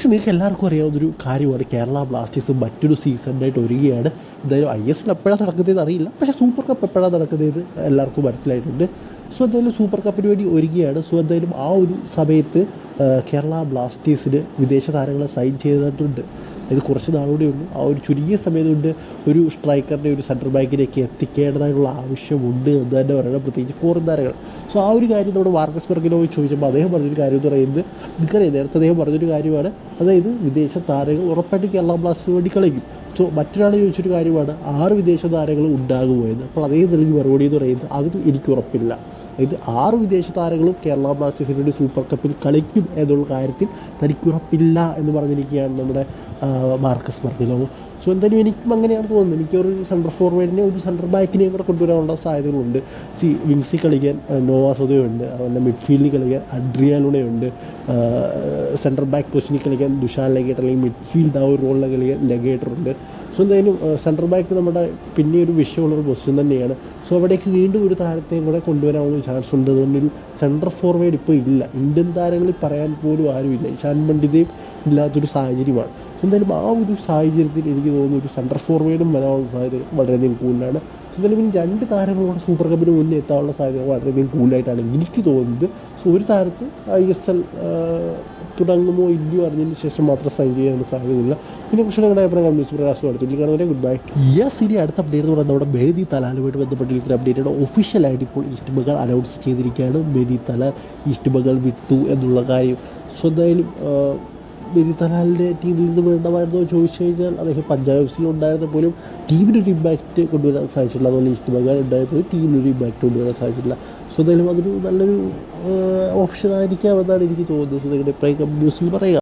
പക്ഷെ നിങ്ങൾക്ക് എല്ലാവർക്കും അറിയാവുന്നൊരു കാര്യമാണ് കേരള ബ്ലാസ്റ്റേഴ്സ് മറ്റൊരു സീസണായിട്ട് ഒരുകയാണ് എന്തായാലും ഐ എസ് എൽ എപ്പോഴാണ് നടക്കുന്നതെന്ന് അറിയില്ല. പക്ഷേ സൂപ്പർ കപ്പ് എപ്പോഴാണ് നടക്കുന്നത് എല്ലാവർക്കും മനസ്സിലായിട്ടുണ്ട്. സോ എന്തായാലും സൂപ്പർ കപ്പിന് വേണ്ടി ഒരുങ്ങുകയാണ്. സോ എന്തായാലും ആ ഒരു സമയത്ത് കേരള ബ്ലാസ്റ്റേഴ്സിന് വിദേശ താരങ്ങളെ സൈൻ ചെയ്തിട്ടുണ്ട്. ഇത് കുറച്ച് നാളുകൂടെ ഉള്ളൂ. ആ ഒരു ചുരുങ്ങിയ സമയം കൊണ്ട് ഒരു സ്ട്രൈക്കറിനെ ഒരു സെൻട്രൽ ബാക്കിലേക്ക് എത്തിക്കേണ്ടതായിട്ടുള്ള ആവശ്യമുണ്ട് എന്ന് തന്നെ പറയണം. പ്രത്യേകിച്ച് ഫോറിൻ താരങ്ങൾ. സോ ആ ഒരു കാര്യം നമ്മുടെ മാർക്കസ് ബെർഗിനോട് ചോദിച്ചപ്പോൾ അദ്ദേഹം പറഞ്ഞൊരു കാര്യം എന്ന് പറയുന്നത് നിങ്ങൾക്കറിയാം നേരത്തെ അദ്ദേഹം പറഞ്ഞൊരു കാര്യമാണ്. അതായത് വിദേശ താരങ്ങൾ ഉറപ്പായിട്ട് കേരള ബ്ലാസ്റ്റേഴ്സിന് വേണ്ടി കളിക്കും. സോ മറ്റൊരാൾ ചോദിച്ചൊരു കാര്യമാണ് ആറ് വിദേശ താരങ്ങൾ ഉണ്ടാകുമോ എന്ന്. അപ്പോൾ അദ്ദേഹം നൽകി മറുപടി എന്ന് പറയുന്നത് അതിന് എനിക്ക് ഉറപ്പില്ല. ഇത് ആറ് വിദേശ താരങ്ങളും കേരള ബ്ലാസ്റ്റേഴ്സിന് വേണ്ടി സൂപ്പർ കപ്പിൽ കളിക്കും എന്നുള്ള കാര്യത്തിൽ തനിക്ക് ഉറപ്പില്ല എന്ന് പറഞ്ഞിരിക്കുകയാണ് നമ്മുടെ മാർക്കസ് മർക്കിലോ സോ എന്തായാലും എനിക്കും അങ്ങനെയാണ് തോന്നുന്നത്. എനിക്ക് ഒരു സെൻട്രൽ ഫോർവേഡിനെ ഒരു സെൻട്രൽ ബാക്കിനെയും കൂടെ കൊണ്ടുവരാനുള്ള സാധ്യതകളുണ്ട്. സി വിങ്സി കളിക്കാൻ നോവാസോദയുണ്ട് അതുപോലെ മിഡ്ഫീൽഡിൽ കളിക്കാൻ അഡ്രിയാലുണയുണ്ട് സെൻട്രൽ ബാക്ക് പൊസിഷനിൽ കളിക്കാൻ ദുഷാൻ ലഗേറ്റർ അല്ലെങ്കിൽ മിഡ്ഫീൽഡ് ആ ഒരു റോളിൽ കളിക്കാൻ ലഗേറ്റർ സോ എന്തായാലും സെൻട്രൽ ബാക്ക് നമ്മുടെ പിന്നെ ഒരു വിഷയമുള്ളൊരു പൊസിഷൻ തന്നെയാണ്. സോ അവിടേക്ക് വീണ്ടും ഒരു താരത്തെയും കൂടെ കൊണ്ടുവരാനുള്ള ചാൻസ് ഉണ്ട്. അതുകൊണ്ടൊരു സെൻട്രൽ ഫോർവേഡ് ഇപ്പോൾ ഇല്ല. ഇന്ത്യൻ താരങ്ങളിൽ പറയാൻ പോലും ആരുമില്ല. ഇഷാൻ പണ്ഡിതയും ഇല്ലാത്തൊരു സാഹചര്യമാണ്. എന്തായാലും ആ ഒരു സാഹചര്യത്തിൽ എനിക്ക് തോന്നുന്നു ഒരു സെൻട്രൽ ഫോർവേഡും വരാനുള്ള സാഹചര്യം വളരെയധികം കൂടുതലാണ്. എന്തായാലും ഇനി രണ്ട് താരങ്ങളോട് സൂപ്പർ കപ്പിന് മുന്നേ എത്താനുള്ള സാധ്യത വളരെയധികം കൂടുതലായിട്ടാണ് എനിക്ക് തോന്നുന്നത്. സോ ഒരു താരത്ത് ഐ എസ് എൽ തുടങ്ങുമോ ഇല്ലയോ അറിഞ്ഞതിന് ശേഷം മാത്രം സൈൻ ചെയ്യാനുള്ള സാധ്യതയില്ല. പിന്നെ കുറിച്ച് നിങ്ങളുടെ അഭിപ്രായം ന്യൂസ് പ്രകാശം അടുത്തില്ല കാണുന്നവരെ ഗുഡ് ബൈ യെസ് ഇനി അടുത്ത അപ്ഡേറ്റ് എന്ന് പറയുന്നത് നമ്മുടെ മേദി തലാലുമായിട്ട് ബന്ധപ്പെട്ടിരിക്കുന്ന അപ്ഡേറ്റാണ് ഒഫീഷ്യലായിട്ട് ഇപ്പോൾ ഈസ്റ്റ് ബംഗാൾ അനൗൺസ് ചെയ്തിരിക്കുകയാണ്. മേദി തലാൽ ഈസ്റ്റ് ബംഗാൾ വിട്ടു എന്നുള്ള കാര്യം. സോ എന്തായാലും മേദി തലാലിന്റെ ടീമിൽ നിന്ന് വേണ്ടമായിരുന്നോ ചോദിച്ചു കഴിഞ്ഞാൽ അദ്ദേഹം പഞ്ചാബ് എഫ് സിയിൽ ഉണ്ടായിരുന്ന പോലും ടീമിനൊരു ഇമ്പാക്റ്റ് കൊണ്ടുവരാൻ സാധിച്ചില്ല അതുപോലെ ഈസ്റ്റ് ബംഗാൾ ഉണ്ടായപ്പോഴും ടീമിനൊരു ഇമ്പാക്റ്റ് കൊണ്ടുവരാൻ സാധിച്ചില്ല സോ എന്തായാലും അതൊരു നല്ലൊരു ഓപ്ഷൻ ആയിരിക്കാം എന്നാണ് എനിക്ക് തോന്നുന്നത്. സോ നിങ്ങളുടെ അഭിപ്രായം ന്യൂസിൽ പറയുക.